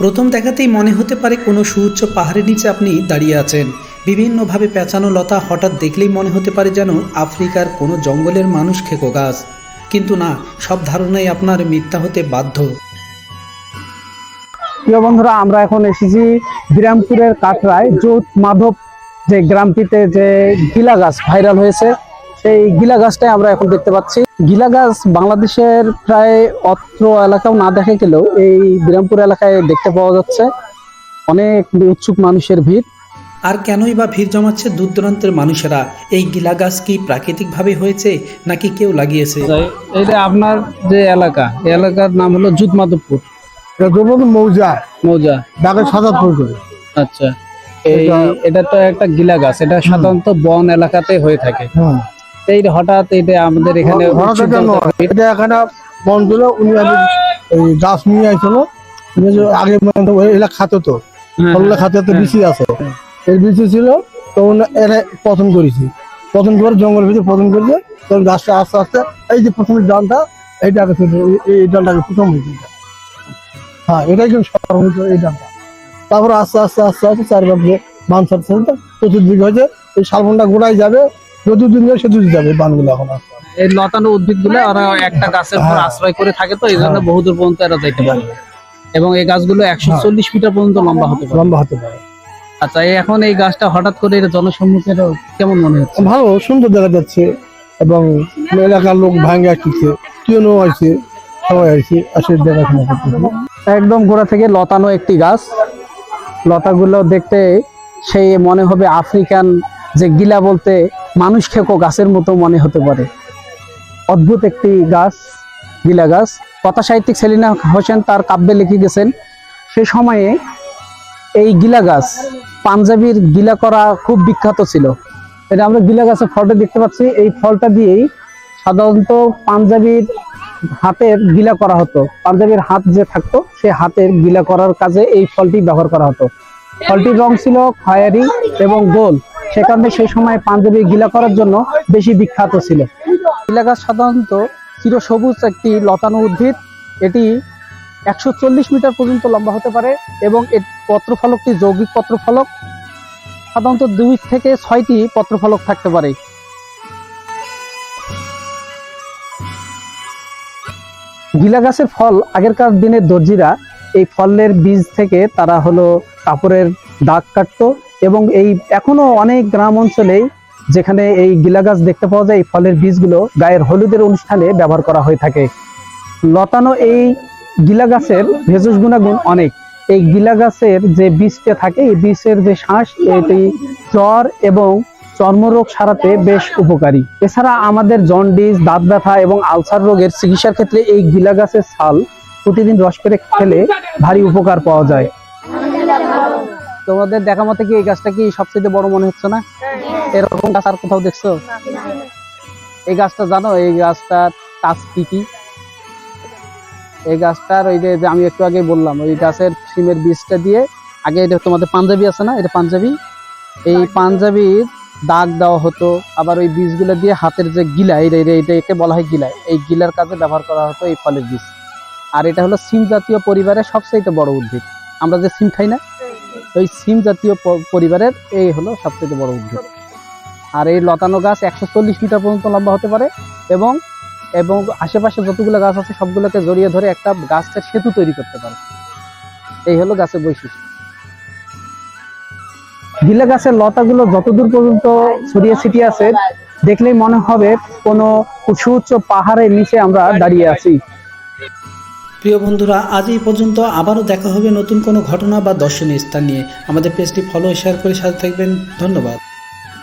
প্রথম দেখাতেই মনে হতে পারে কোনো সুউচ্চ পাহাড়ের নিচে আপনি দাঁড়িয়ে আছেন। বিভিন্নভাবে পেঁচানো লতা হঠাৎ দেখলেই মনে হতে পারে যেন আফ্রিকার কোনো জঙ্গলের মানুষ খেকো গাছ। কিন্তু না, সব ধারণাই আপনার মিথ্যা হতে বাধ্য। প্রিয় বন্ধুরা, আমরা এখন এসেছি বিরামপুরের কাটরায় যৌথ মাধব যে গ্রামটিতে যে গিলা গাছ ভাইরাল হয়েছে সেই গিলা গাছটাই আমরা এখন দেখতে পাচ্ছি। গিলা গাছ বাংলাদেশের প্রায় অত্র এলাকাও না দেখা গেলেও এই বিরামপুর এলাকায় দেখতে পাওয়া যাচ্ছে। অনেক উৎসুক মানুষের ভিড়। আর কেনই বা ভিড় জমাচ্ছে দূর দূরান্তের মানুষেরা? এই গিলা গাছ কি প্রাকৃতিকভাবে হয়েছে নাকি কেউ লাগিয়েছে? এটা আপনার যে এলাকা এই এলাকার নাম হলো জুত মাধবপুর মৌজা। মৌজা। ঢাকা করে। আচ্ছা। এই এটা- এটা তো একটা গিলা গাছ এটা সাধারণত বন এলাকাতে হয়ে থাকে। হ্যাঁ এই হঠাৎ এটা আমাদের এখানে এটা এখানে করে উনি গাছ নিয়ে আইছিল। আগে মানে ওই এলাকা খাতে তো হ্যাঁ, খাতে তো বিচি আছে। এর বিচি ছিল তো এরা পতন করেছি। পতন করে জঙ্গল ভিতরে পতন করেছে তখন গাছটা আস্তে আস্তে এই যে প্রথমে ডালটা আগে ছিল, এই- এই ডালটাকে প্রথম হয়েছে হ্যাঁ এটাই কিন্তু সর্বোচ্চ এই ডালটা। তারপরে আস্তে আস্তে আস্তে আস্তে চারবার ছাড়তে ছাড়তে চতুর্দিক হয়েছে এই শালবনটা গোড়ায় যাবে যতদিন যাবে সেতুদিন যাবে বানগুলো এখন। এই লতানো উদ্ভিদগুলো ওরা একটা গাছের উপর হ্যাঁ। আশ্রয় করে থাকে তো এই জন্য হ্যাঁ। বহুদূর পর্যন্ত এরা যাইতে পারে। এবং এই গাছগুলো একশো চল্লিশ মিটার পর্যন্ত লম্বা হতে পারে। লম্বা হতে পারে। আচ্ছা এখন এই গাছটা হঠাৎ করে এটা জনসম্মুখে কেমন মনে হচ্ছে? ভালো সুন্দর দেখা যাচ্ছে। এবং এলাকার লোক ভাঙ্গে আসছে কেউ আছে সবাই আছে আসে দেখাশোনা করতেছে। একদম গোড়া থেকে লতানো একটি গাছ। লতাগুলো দেখতে সেই মনে হবে আফ্রিকান যে গিলা বলতে মানুষ খেকো গাছের মতো মনে হতে পারে। অদ্ভুত একটি গাছ, গিলা গাছ। কথা সাহিত্যিক সেলিনা হোসেন তার কাব্যে লিখে গেছেন, সে সময়ে এই গিলা গাছ, পাঞ্জাবির গিলা করা খুব বিখ্যাত ছিল। এটা আমরা গিলা গাছের ফলটা দেখতে পাচ্ছি। এই ফলটা দিয়েই সাধারণত পাঞ্জাবির হাতের গিলা করা হতো। পাঞ্জাবির হাত যে থাকতো, সে হাতের গিলা করার কাজে এই ফলটি ব্যবহার করা হতো। ফলটির রং ছিল খয়েরি এবং গোল। সে কারণে সেই সময় পাঞ্জাবি গিলা করার জন্য বেশি বিখ্যাত ছিল। গিলা গাছ সাধারণত চিরসবুজ একটি লতানো উদ্ভিদ। এটি একশো চল্লিশ মিটার পর্যন্ত লম্বা হতে পারে এবং এর পত্রফলকটি যৌগিক পত্রফলক। সাধারণত দুই থেকে ছয়টি পত্রফলক থাকতে পারে। গিলা গাছের ফল আগেরকার দিনের দর্জিরা এই ফলের বীজ থেকে তারা হলো কাপড়ের দাগ কাটতো এবং এই এখনও অনেক গ্রাম অঞ্চলেই যেখানে এই গিলা গাছ দেখতে পাওয়া যায়, এই ফলের বীজগুলো গায়ের হলুদের অনুষ্ঠানে ব্যবহার করা হয়ে থাকে। লতানো এই গিলা গাছের ভেষজ গুণাগুণ অনেক। এই গিলা গাছের যে বীজটা থাকে, এই বীজের যে শ্বাস, এটি জ্বর এবং চর্মরোগ সারাতে বেশ উপকারী। এছাড়া আমাদের জন্ডিস, দাঁত ব্যথা এবং আলসার রোগের চিকিৎসার ক্ষেত্রে এই গিলা গাছের ছাল প্রতিদিন রস করে খেলে ভারী উপকার পাওয়া যায়। তোমাদের দেখা মতে কি এই গাছটা কি সবচেয়ে বড় মনে হচ্ছে না? এরকম গাছ আর কোথাও দেখছ? এই গাছটা জানো, এই গাছটার কাজ কি কি? এই গাছটার ওই যে আমি একটু আগে বললাম, ওই গাছের সিমের বীজটা দিয়ে, আগে এটা তোমাদের পাঞ্জাবি আছে না? এটা পাঞ্জাবি? এই পাঞ্জাবির দাগ দেওয়া হতো, আবার ওই বীজগুলো দিয়ে হাতের যে গিলা এটা এটা- এটা বলা হয় গিলা, এই গিলার কাজে ব্যবহার করা হতো এই ফলের বীজ। আর এটা হলো সিম জাতীয় পরিবারের সবচেয়ে বড় উদ্ভিদ। আমরা যে সিম খাই না ওই সিম জাতীয় পরিবারের এই হলো সবচেয়ে বড় উদ্ভিদ আর এই লতানো গাছ একশো চল্লিশ মিটার পর্যন্ত লম্বা হতে পারে এবং এবং আশেপাশে যতগুলো গাছ আছে সবগুলোকে জড়িয়ে ধরে একটা গাছের সেতু তৈরি করতে পারে। এই হলো গাছের বৈশিষ্ট্য। গিলা গাছের লতাগুলো যতদূর পর্যন্ত ছড়িয়ে ছিটিয়ে আছে, দেখলেই মনে হবে কোনো সুউচ্চ পাহাড়ের নিচে আমরা দাঁড়িয়ে আছি। প্রিয় বন্ধুরা, আজ এই পর্যন্ত আবারও দেখা হবে নতুন কোনো ঘটনা বা দর্শনীয় স্থান নিয়ে। আমাদের পেজটি ফলো শেয়ার করে সাথে থাকবেন। ধন্যবাদ।